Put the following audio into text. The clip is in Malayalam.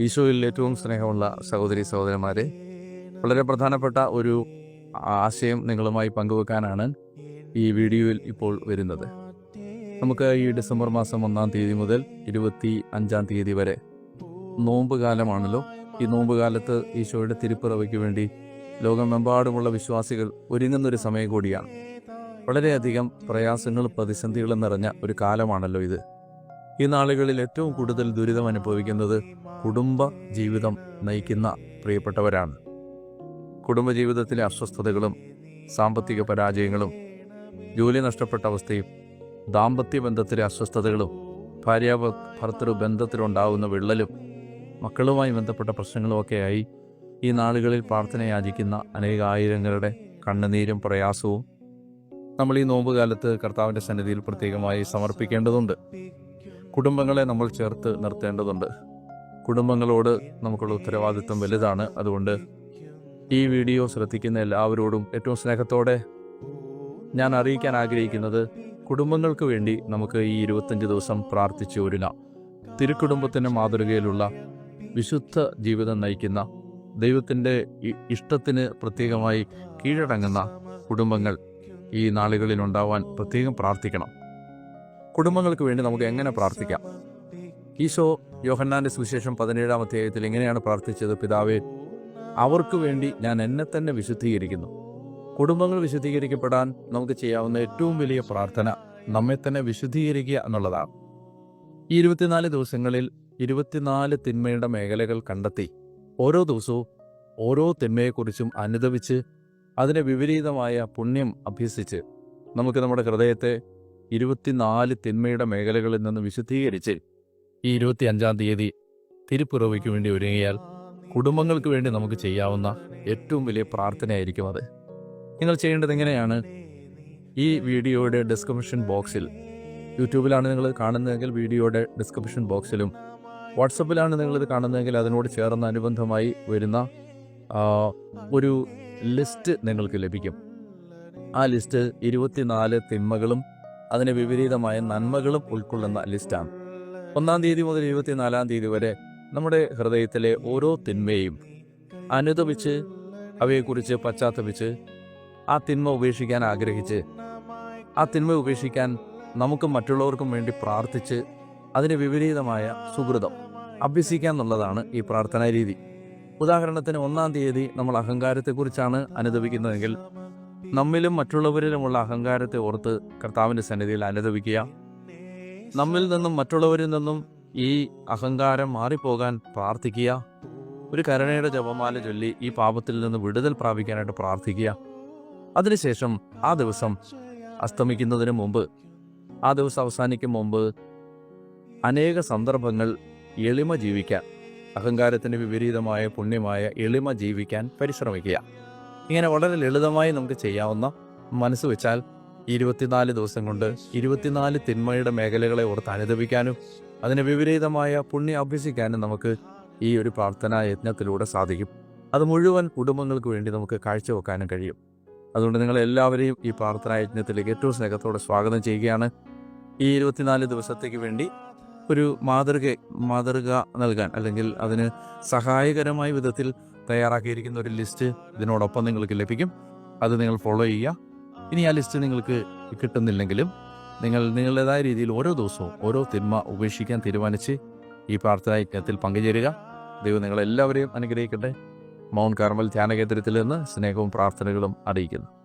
ഈശോയിൽ ഏറ്റവും സ്നേഹമുള്ള സഹോദരി സഹോദരന്മാരെ വളരെ പ്രധാനപ്പെട്ട ഒരു ആശയം നിങ്ങളുമായി പങ്കുവെക്കാനാണ് ഈ വീഡിയോയിൽ ഇപ്പോൾ വരുന്നത്. നമുക്ക് ഈ ഡിസംബർ മാസം ഒന്നാം തീയതി മുതൽ ഇരുപത്തി അഞ്ചാം തീയതി വരെ നോമ്പ് കാലമാണല്ലോ. ഈ നോമ്പ് കാലത്ത് ഈശോയുടെ തിരുപ്പിറവയ്ക്ക് വേണ്ടി ലോകമെമ്പാടുമുള്ള വിശ്വാസികൾ ഒരുങ്ങുന്നൊരു സമയം കൂടിയാണ്. വളരെയധികം പ്രയാസങ്ങളും പ്രതിസന്ധികളും നിറഞ്ഞ ഒരു കാലമാണല്ലോ ഇത്. ഈ നാളുകളിൽ ഏറ്റവും കൂടുതൽ ദുരിതം അനുഭവിക്കുന്നത് കുടുംബ ജീവിതം നയിക്കുന്ന പ്രിയപ്പെട്ടവരാണ്. കുടുംബജീവിതത്തിലെ അസ്വസ്ഥതകളും സാമ്പത്തിക പരാജയങ്ങളും ജോലി നഷ്ടപ്പെട്ട അവസ്ഥയും ദാമ്പത്യ ബന്ധത്തിലെ അസ്വസ്ഥതകളും ഭാര്യ ഭർത്തൃ ബന്ധത്തിലുണ്ടാകുന്ന വിള്ളലും മക്കളുമായി ബന്ധപ്പെട്ട പ്രശ്നങ്ങളുമൊക്കെയായി ഈ നാളുകളിൽ പ്രാർത്ഥന യാചിക്കുന്ന അനേകായിരങ്ങളുടെ കണ്ണുനീരും പ്രയാസവും നമ്മൾ ഈ നോമ്പ് കാലത്ത് കർത്താവിന്റെ സന്നിധിയിൽ പ്രത്യേകമായി സമർപ്പിക്കേണ്ടതുണ്ട്. കുടുംബങ്ങളെ നമ്മൾ ചേർത്ത് നിർത്തേണ്ടതുണ്ട്. കുടുംബങ്ങളോട് നമുക്കുള്ള ഉത്തരവാദിത്വം വലുതാണ്. അതുകൊണ്ട് ഈ വീഡിയോ ശ്രദ്ധിക്കുന്ന എല്ലാവരോടും ഏറ്റവും സ്നേഹത്തോടെ ഞാൻ അറിയിക്കാൻ ആഗ്രഹിക്കുന്നത് കുടുംബങ്ങൾക്ക് വേണ്ടി നമുക്ക് ഈ ഇരുപത്തഞ്ച് ദിവസം പ്രാർത്ഥിച്ചു ഒരുങ്ങാം. തിരുക്കുടുംബത്തിന്റെ മാതൃകയിലുള്ള വിശുദ്ധ ജീവിതം നയിക്കുന്ന ദൈവത്തിന്റെ ഇഷ്ടത്തിന് പ്രത്യേകമായി കീഴടങ്ങുന്ന കുടുംബങ്ങൾ ഈ നാളുകളിൽ ഉണ്ടാവാൻ പ്രത്യേകം പ്രാർത്ഥിക്കണം. കുടുംബങ്ങൾക്ക് വേണ്ടി നമുക്ക് എങ്ങനെ പ്രാർത്ഥിക്കാം? ഈശോ യോഹന്നാന്റെ സുവിശേഷം പതിനേഴാം അധ്യായത്തിൽ എങ്ങനെയാണ് പ്രാർത്ഥിച്ചത്? പിതാവേ അവർക്ക് വേണ്ടി ഞാൻ എന്നെ തന്നെ വിശുദ്ധീകരിക്കുന്നു. കുടുംബങ്ങൾ വിശുദ്ധീകരിക്കപ്പെടാൻ നമുക്ക് ചെയ്യാവുന്ന ഏറ്റവും വലിയ പ്രാർത്ഥന നമ്മെ തന്നെ വിശുദ്ധീകരിക്കുക എന്നുള്ളതാണ്. ഈ ഇരുപത്തിനാല് ദിവസങ്ങളിൽ ഇരുപത്തിനാല് തിന്മയുടെ മേഖലകൾ കണ്ടെത്തി ഓരോ ദിവസവും ഓരോ തിന്മയെക്കുറിച്ചും അനുദവിച്ച് അതിനെ വിപരീതമായ പുണ്യം അഭ്യസിച്ച് നമുക്ക് നമ്മുടെ ഹൃദയത്തെ ഇരുപത്തിനാല് തിന്മയുടെ മേഖലകളിൽ നിന്ന് വിശദീകരിച്ച് ഈ ഇരുപത്തി അഞ്ചാം തീയതി തിരുപ്പിറവിക്ക് വേണ്ടി ഒരുങ്ങിയാൽ കുടുംബങ്ങൾക്ക് വേണ്ടി നമുക്ക് ചെയ്യാവുന്ന ഏറ്റവും വലിയ പ്രാർത്ഥനയായിരിക്കും അത്. നിങ്ങൾ ചെയ്യേണ്ടത് എങ്ങനെയാണ്? ഈ വീഡിയോയുടെ ഡിസ്ക്രിപ്ഷൻ ബോക്സിൽ യൂട്യൂബിലാണ് നിങ്ങൾ കാണുന്നതെങ്കിൽ വീഡിയോയുടെ ഡിസ്ക്രിപ്ഷൻ ബോക്സിലും വാട്സപ്പിലാണ് നിങ്ങളിത് കാണുന്നതെങ്കിൽ അതിനോട് ചേർന്ന അനുബന്ധമായി വരുന്ന ഒരു ലിസ്റ്റ് നിങ്ങൾക്ക് ലഭിക്കും. ആ ലിസ്റ്റ് ഇരുപത്തിനാല് തിന്മകളും അതിന് വിപരീതമായ നന്മകളും ഉൾക്കൊള്ളുന്ന ലിസ്റ്റാണ്. ഒന്നാം തീയതി മുതൽ ഇരുപത്തിനാലാം തീയതി വരെ നമ്മുടെ ഹൃദയത്തിലെ ഓരോ തിന്മയും അനുദപിച്ച് അവയെക്കുറിച്ച് പശ്ചാത്തപിച്ച് ആ തിന്മ ഉപേക്ഷിക്കാൻ ആഗ്രഹിച്ച് ആ തിന്മ ഉപേക്ഷിക്കാൻ നമുക്കും മറ്റുള്ളവർക്കും വേണ്ടി പ്രാർത്ഥിച്ച് അതിന് വിപരീതമായ സുഹൃതം അഭ്യസിക്കുക എന്നുള്ളതാണ് ഈ പ്രാർത്ഥനാ രീതി. ഉദാഹരണത്തിന് ഒന്നാം തീയതി നമ്മൾ അഹങ്കാരത്തെക്കുറിച്ചാണ് അനുദപിക്കുന്നതെങ്കിൽ നമ്മിലും മറ്റുള്ളവരിലുമുള്ള അഹങ്കാരത്തെ ഓർത്ത് കർത്താവിന്റെ സന്നിധിയിൽ അനുദവിക്കുക നമ്മിൽ നിന്നും മറ്റുള്ളവരിൽ നിന്നും ഈ അഹങ്കാരം മാറിപ്പോകാൻ പ്രാർത്ഥിക്കുക. ഒരു കരുണയുടെ ജപമാല ചൊല്ലി ഈ പാപത്തിൽ നിന്ന് വിടുതൽ പ്രാപിക്കാനായിട്ട് പ്രാർത്ഥിക്കുക. അതിനുശേഷം ആ ദിവസം അസ്തമിക്കുന്നതിന് മുമ്പ് ആ ദിവസം അവസാനിക്കും മുമ്പ് അനേക സന്ദർഭങ്ങൾ എളിമ ജീവിക്കാൻ അഹങ്കാരത്തിന് വിപരീതമായ പുണ്യമായ എളിമ ജീവിക്കാൻ പരിശ്രമിക്കുക. ഇങ്ങനെ വളരെ ലളിതമായി നമുക്ക് ചെയ്യാവുന്ന മനസ്സ് വെച്ചാൽ ഇരുപത്തിനാല് ദിവസം കൊണ്ട് ഇരുപത്തിനാല് തിന്മയുടെ മേഖലകളെ ഓർത്ത് അനുദപിക്കാനും അതിന് വിപരീതമായ പുണ്യം അഭ്യസിക്കാനും നമുക്ക് ഈ ഒരു പ്രാർത്ഥനാ യജ്ഞത്തിലൂടെ സാധിക്കും. അത് മുഴുവൻ കുടുംബങ്ങൾക്ക് വേണ്ടി നമുക്ക് കാഴ്ചവെക്കാനും കഴിയും. അതുകൊണ്ട് നിങ്ങൾ എല്ലാവരെയും ഈ പ്രാർത്ഥനാ യജ്ഞത്തിലേക്ക് ഏറ്റവും സ്നേഹത്തോടെ സ്വാഗതം ചെയ്യുകയാണ്. ഈ ഇരുപത്തിനാല് ദിവസത്തേക്ക് വേണ്ടി ഒരു മാതൃക മാതൃക നൽകാൻ അല്ലെങ്കിൽ അതിന് സഹായകരമായ വിധത്തിൽ തയ്യാറാക്കിയിരിക്കുന്ന ഒരു ലിസ്റ്റ് ഇതിനോടൊപ്പം നിങ്ങൾക്ക് ലഭിക്കും. അത് നിങ്ങൾ ഫോളോ ചെയ്യുക. ഇനി ആ ലിസ്റ്റ് നിങ്ങൾക്ക് കിട്ടുന്നില്ലെങ്കിലും നിങ്ങൾ നിങ്ങളുടേതായ രീതിയിൽ ഓരോ ദിവസവും ഓരോ തിന്മ ഉപേക്ഷിക്കാൻ തീരുമാനിച്ച് ഈ പ്രാർത്ഥനാ യജ്ഞത്തിൽ പങ്കുചേരുക. ദൈവം നിങ്ങളെല്ലാവരെയും അനുഗ്രഹിക്കട്ടെ. മൗണ്ട് കാർമൽ ധ്യാന കേന്ദ്രത്തിൽ നിന്ന് സ്നേഹവും പ്രാർത്ഥനകളും അറിയിക്കുന്നു.